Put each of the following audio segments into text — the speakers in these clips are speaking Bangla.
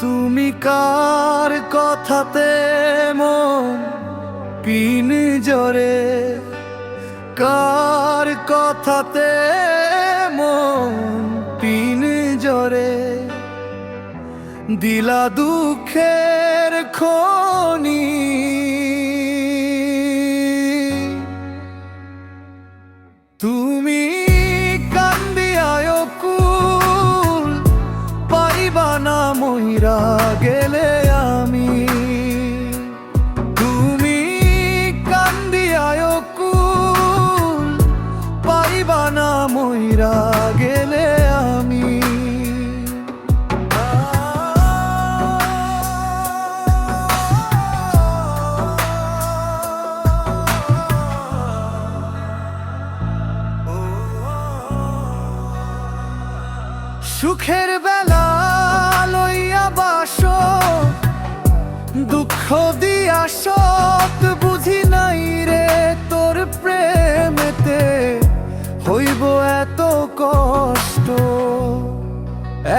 তুমি কার কথাতে মন পিন জরে? কার কথাতে মন পিন জরে? দিলা দুঃখের খনি মহিরা গেলে আমি। তুমি কান্দিয়ায় কুল পাইবা না মহিরা গেলে আমি। সুখের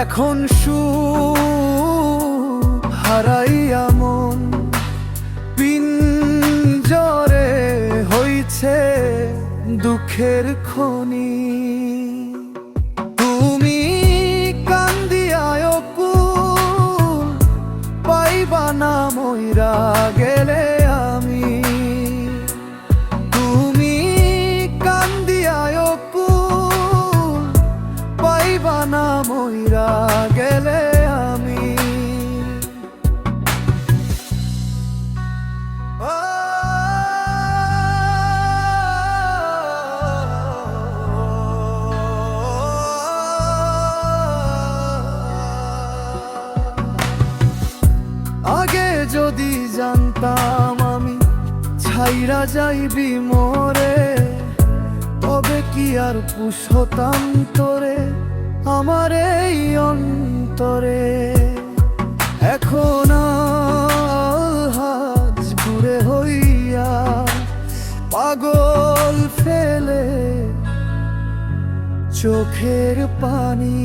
এখন সু হারাইয়া মন পিঞ্জরে হইছে দুঃখের খনি। তুমি কান্দিয়ায় পাইবা না মইরা গেলে মইরা গেলে আমি। আগে যদি জানতাম আমি ছাইরা যাইবি মোরে, তবে কি আর পুষতাম তোরে? আমার এই অন্তরে। এখন হাজ ঘুরে হইয়া পাগল ফেলে চোখের পানি।